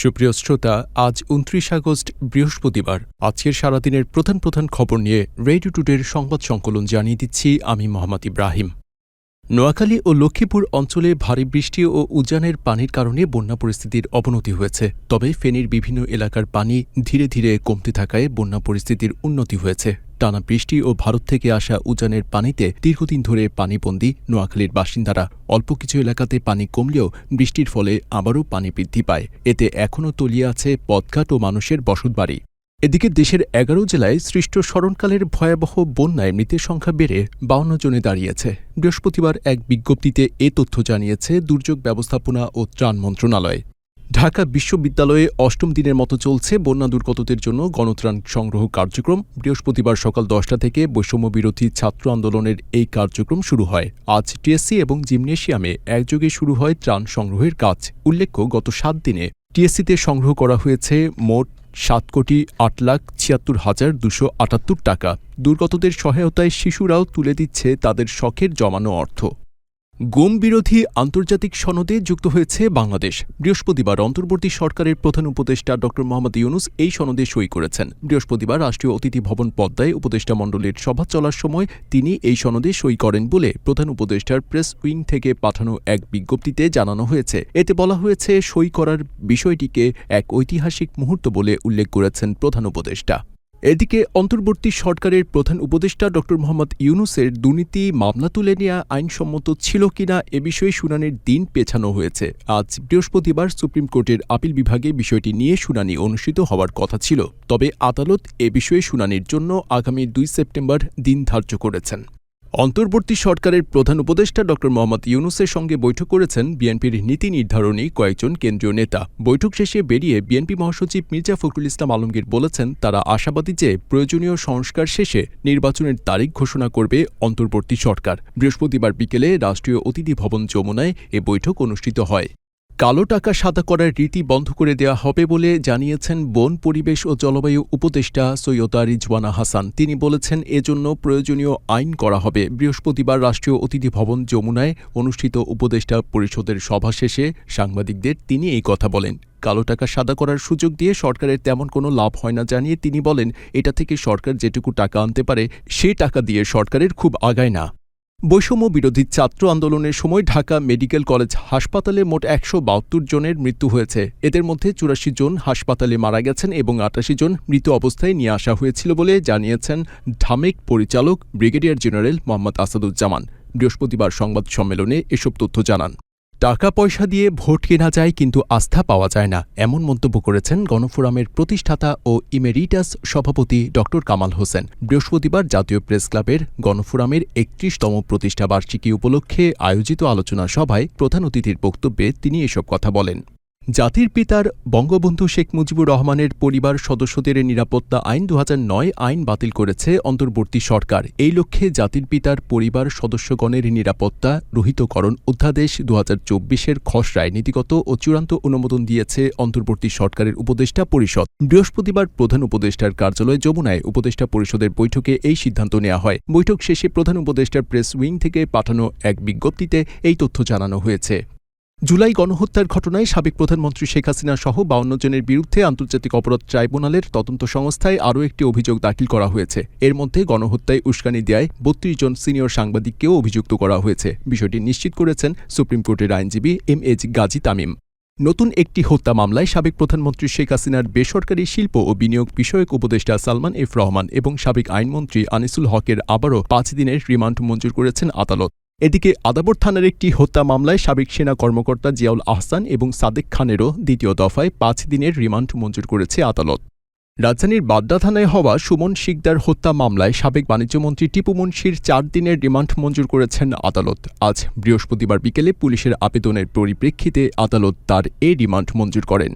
সুপ্রিয় শ্রোতা, আজ উনত্রিশ আগস্ট, বৃহস্পতিবার। আজকের সারাদিনের প্রধান প্রধান খবর নিয়ে রেডিও টুডের সংবাদ সংকলন জানিয়ে দিচ্ছি আমি মোহাম্মদ ইব্রাহিম। নোয়াখালী ও লক্ষ্মীপুর অঞ্চলে ভারী বৃষ্টি ও উজানের পানির কারণে বন্যা পরিস্থিতির অবনতি হয়েছে। তবে ফেনীর বিভিন্ন এলাকার পানি ধীরে ধীরে কমতে থাকায় বন্যা পরিস্থিতির উন্নতি হয়েছে। টানা বৃষ্টি ও ভারত থেকে আসা উজানের পানিতে দীর্ঘদিন ধরে পানিবন্দী নোয়াখালীর বাসিন্দারা অল্প কিছু এলাকাতে পানি কমলেও বৃষ্টির ফলে আবারও পানি বৃদ্ধি পায়। এতে এখনও তলিয়ে আছে পথঘাট ও মানুষের বসতবাড়ি। এদিকে দেশের এগারো জেলায় সৃষ্ট স্মরণকালের ভয়াবহ বন্যায় মৃতের সংখ্যা বেড়ে বাউন্ন জনে দাঁড়িয়েছে। বৃহস্পতিবার এক বিজ্ঞপ্তিতে এ তথ্য জানিয়েছে দুর্যোগ ব্যবস্থাপনা ও ত্রাণ মন্ত্রণালয়। ঢাকা বিশ্ববিদ্যালয়ে অষ্টম দিনের মতো চলছে বন্যা দুর্গতদের জন্য গণত্রাণ সংগ্রহ কার্যক্রম। বৃহস্পতিবার সকাল দশটা থেকে বৈষম্য বিরোধী ছাত্র আন্দোলনের এই কার্যক্রম শুরু হয়। আজ টিএসসি এবং জিমনেশিয়ামে একযোগে শুরু হয় ত্রাণ সংগ্রহের কাজ। উল্লেখ্য, গত সাত দিনে টিএসসিতে সংগ্রহ করা হয়েছে মোট সাত কোটি আট লাখ ছিয়াত্তর হাজার দুশো আটাত্তর টাকা। দুর্গতদের সহায়তায় শিশুরাও তুলে দিচ্ছে তাদের শখের জমানো অর্থ। গুম বিরোধী আন্তর্জাতিক সনদে যুক্ত হয়েছে বাংলাদেশ। বৃহস্পতিবার অন্তর্বর্তী সরকারের প্রধান উপদেষ্টা ড. মোহাম্মদ ইউনুস এই সনদে সই করেছেন। বৃহস্পতিবার রাষ্ট্রীয় অতিথি ভবন পদ্মায় উপদেষ্টা মণ্ডলীর সভা চলার সময় তিনি এই সনদে সই করেন বলে প্রধান উপদেষ্টার প্রেস উইং থেকে পাঠানো এক বিজ্ঞপ্তিতে জানানো হয়েছে। এতে বলা হয়েছে, সই করার বিষয়টিকে এক ঐতিহাসিক মুহূর্ত বলে উল্লেখ করেছেন প্রধান উপদেষ্টা। এদিকে অন্তর্বর্তী সরকারের প্রধান উপদেষ্টা ড. মোহাম্মদ ইউনুসের দুর্নীতি মামলা তুলে নেওয়া আইনসম্মত ছিল কিনা এ বিষয়ে শুনানির দিন পেছানো হয়েছে। আজ বৃহস্পতিবার সুপ্রিম কোর্টের আপিল বিভাগে বিষয়টি নিয়ে শুনানি অনুষ্ঠিত হওয়ার কথা ছিল, তবে আদালত এ বিষয়ে শুনানির জন্য আগামী দুই সেপ্টেম্বর দিন ধার্য করেছেন। অন্তর্বর্তী সরকারের প্রধান উপদেষ্টা ড. মোহাম্মদ ইউনুসের সঙ্গে বৈঠক করেছেন বিএনপির নীতি নির্ধারণী কয়েকজন কেন্দ্রীয় নেতা। বৈঠক শেষে বেরিয়ে বিএনপি মহাসচিব মির্জা ফখরুল ইসলাম আলমগীর বলেছেন, তারা আশাবাদী যে প্রয়োজনীয় সংস্কার শেষে নির্বাচনের তারিখ ঘোষণা করবে অন্তর্বর্তী সরকার। বৃহস্পতিবার বিকেলে রাষ্ট্রীয় অতিথি ভবন যমুনায় এ বৈঠক অনুষ্ঠিত হয়। কালো টাকা সাদা করার রীতি বন্ধ করে দেওয়া হবে বলে জানিয়েছেন বন, পরিবেশ ও জলবায়ু উপদেষ্টা সৈয়দা রিজওয়ানা হাসান। তিনি বলেছেন, এজন্য প্রয়োজনীয় আইন করা হবে। বৃহস্পতিবার রাষ্ট্রীয় অতিথি ভবন যমুনায় অনুষ্ঠিত উপদেষ্টা পরিষদের সভা শেষে সাংবাদিকদের তিনি এই কথা বলেন। কালো টাকা সাদা করার সুযোগ দিয়ে সরকারের তেমন কোনো লাভ হয় না জানিয়ে তিনি বলেন, এটা থেকে সরকার যেটুকু টাকা আনতে পারে, সে টাকা দিয়ে সরকারের খুব আগায় না। বৈষম্য বিরোধী ছাত্র আন্দোলনের সময় ঢাকা মেডিকেল কলেজ হাসপাতালে মোট একশো বাহাত্তর জনের মৃত্যু হয়েছে। এদের মধ্যে চুরাশি জন হাসপাতালে মারা গেছেন এবং আটাশি জন মৃত অবস্থায় নিয়ে আসা হয়েছিল বলে জানিয়েছেন ঢামেক পরিচালক ব্রিগেডিয়ার জেনারেল মোহাম্মদ আসাদুজ্জামান। বৃহস্পতিবার সংবাদ সম্মেলনে এসব তথ্য জানান। টাকা পয়সা দিয়ে ভোট কেনা যায় কিন্তু আস্থা পাওয়া যায় না, এমন মন্তব্য করেছেন গণফোরামের প্রতিষ্ঠাতা ও ইমেরিটাস সভাপতি ড. কামাল হোসেন। বৃহস্পতিবার জাতীয় প্রেস ক্লাবের গণফোরামের একত্রিশতম প্রতিষ্ঠাবার্ষিকী উপলক্ষে আয়োজিত আলোচনা সভায় প্রধান অতিথির বক্তব্যে তিনি এসব কথা বলেন। জাতির পিতার বঙ্গবন্ধু শেখ মুজিবুর রহমানের পরিবার সদস্যদের নিরাপত্তা আইন দুহাজার নয় আইন বাতিল করেছে অন্তর্বর্তী সরকার। এই লক্ষ্যে জাতির পিতার পরিবার সদস্যগণের নিরাপত্তা, রহিতকরণ অধ্যাদেশ দু হাজার চব্বিশের খসড়ায় নীতিগত ও চূড়ান্ত অনুমোদন দিয়েছে অন্তর্বর্তী সরকারের উপদেষ্টা পরিষদ। বৃহস্পতিবার প্রধান উপদেষ্টার কার্যালয় যমুনায় উপদেষ্টা পরিষদের বৈঠকে এই সিদ্ধান্ত নেওয়া হয়। বৈঠক শেষে প্রধান উপদেষ্টার প্রেস উইং থেকে পাঠানো এক বিজ্ঞপ্তিতে এই তথ্য জানানো হয়েছে। জুলাই গণহত্যার ঘটনায় সাবেক প্রধানমন্ত্রী শেখ হাসিনা সহ বাউন্ন জনের বিরুদ্ধে আন্তর্জাতিক অপরাধ ট্রাইব্যুনালের তদন্ত সংস্থায় আরও একটি অভিযোগ দাখিল করা হয়েছে। এর মধ্যে গণহত্যায় উস্কানি দেয় বত্রিশ জন সিনিয়র সাংবাদিককেও অভিযুক্ত করা হয়েছে। বিষয়টি নিশ্চিত করেছেন সুপ্রিম কোর্টের আইনজীবী এম এইচ গাজী তামিম। নতুন একটি হত্যা মামলায় সাবেক প্রধানমন্ত্রী শেখ হাসিনার বেসরকারি শিল্প ও বিনিয়োগ বিষয়ক উপদেষ্টা সালমান এফ রহমান এবং সাবেক আইনমন্ত্রী আনিসুল হকের আবারও পাঁচ দিনের রিমান্ড মঞ্জুর করেছেন আদালত। এদিকে আদাবর থানার একটি হত্যা মামলায় সাবেক সেনা কর্মকর্তা জিয়াউল আহসান এবং সাদেক খানেরও দ্বিতীয় দফায় পাঁচ দিনের রিমান্ড মঞ্জুর করেছে আদালত। রাজধানীর বাড্ডা থানায় হওয়া সুমন শিকদার হত্যা মামলায় সাবেক বাণিজ্যমন্ত্রী টিপু মুন্সির চার দিনের রিমান্ড মঞ্জুর করেছেন আদালত। আজ বৃহস্পতিবার বিকেলে পুলিশের আবেদনের পরিপ্রেক্ষিতে আদালত তার এ রিমান্ড মঞ্জুর করেন।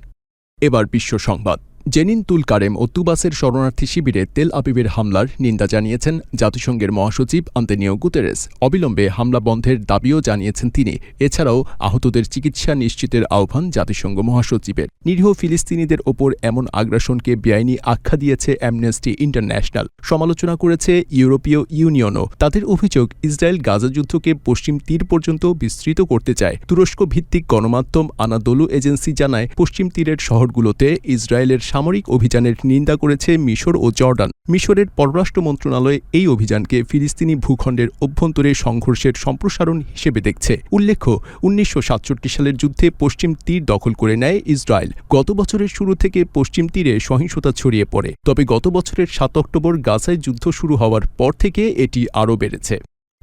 এবার বিশ্ব সংবাদ। জেনিন তুল কারেম ও তুবাসের শরণার্থী শিবিরে তেল আবিবের হামলার নিন্দা জানিয়েছেন জাতিসংঘের মহাসচিব আন্তেনিও গুতেরেস। অবিলম্বে হামলা বন্ধের দাবিও জানিয়েছেন তিনি। এছাড়াও আহতদের চিকিৎসা নিশ্চিতের আহ্বান জাতিসংঘ মহাসচিবের। নিরীহ ফিলিস্তিনিদের ওপর এমন আগ্রাসনকে বেআইনি আখ্যা দিয়েছে অ্যামনেস্টি ইন্টারন্যাশনাল। সমালোচনা করেছে ইউরোপীয় ইউনিয়নও। তাদের অভিযোগ, ইসরায়েল গাজা যুদ্ধকে পশ্চিম তীর পর্যন্ত বিস্তৃত করতে চায়। তুরস্ক ভিত্তিক গণমাধ্যম আনাদোলু এজেন্সি জানায়, পশ্চিম তীরের শহরগুলোতে ইসরায়েলের সামরিক অভিযানের নিন্দা করেছে মিশর ও জর্ডান। মিশরের পররাষ্ট্র মন্ত্রণালয় এই অভিযানকে ফিলিস্তিনি ভূখণ্ডের অভ্যন্তরে সংঘর্ষের সম্প্রসারণ হিসেবে দেখছে। উল্লেখ্য, উনিশশো সাতষট্টি সালের যুদ্ধে পশ্চিম তীর দখল করে নেয় ইসরায়েল। গত বছরের শুরু থেকে পশ্চিম তীরে সহিংসতা ছড়িয়ে পড়ে। তবে গত বছরের সাত অক্টোবর গাজায় যুদ্ধ শুরু হওয়ার পর থেকে এটি আরও বেড়েছে।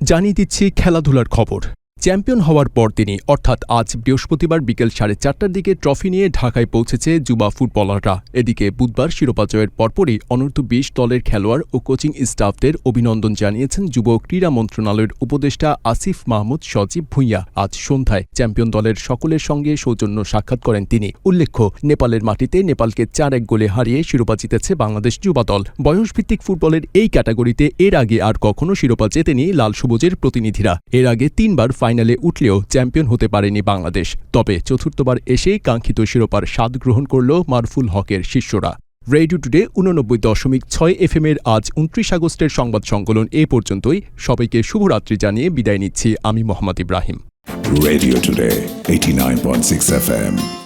জানিয়ে দিচ্ছি খেলাধুলার খবর। চ্যাম্পিয়ন হওয়ার পর তিনি, অর্থাৎ আজ বৃহস্পতিবার বিকেল সাড়ে চারটার দিকে ট্রফি নিয়ে ঢাকায় পৌঁছেছে যুবা ফুটবলাররা। এদিকে বুধবার শিরোপা জয়ের পরপরই অনূর্ধ্ব বিশ দলের খেলোয়াড় ও কোচিং স্টাফদের অভিনন্দন জানিয়েছেন যুব ক্রীড়া মন্ত্রণালয়ের উপদেষ্টা আসিফ মাহমুদ সজীব ভুঁইয়া। আজ সন্ধ্যায় চ্যাম্পিয়ন দলের সকলের সঙ্গে সৌজন্য সাক্ষাৎ করেন তিনি। উল্লেখ্য, নেপালের মাটিতে নেপালকে চার এক গোলে হারিয়ে শিরোপা জিতেছে বাংলাদেশ যুবা দল। বয়সভিত্তিক ফুটবলের এই ক্যাটাগরিতে এর আগে আর কখনো শিরোপা জেতেনি লাল সবুজের প্রতিনিধিরা। এর আগে তিনবার ফাইনালে উঠলেও চ্যাম্পিয়ন হতে পারেনি বাংলাদেশ। তবে চতুর্থবার এসেই কাঙ্ক্ষিত শিরোপার স্বাদ গ্রহণ করল মারফুল হকের শিষ্যরা। রেডিও টুডে উননব্বই দশমিক ছয় এফ এর আজ উনত্রিশ আগস্টের সংবাদ সংকলন এ পর্যন্তই। সবাইকে শুভরাত্রি জানিয়ে বিদায় নিচ্ছি আমি Mohammad Ibrahim. Radio Today, 89.6 FM.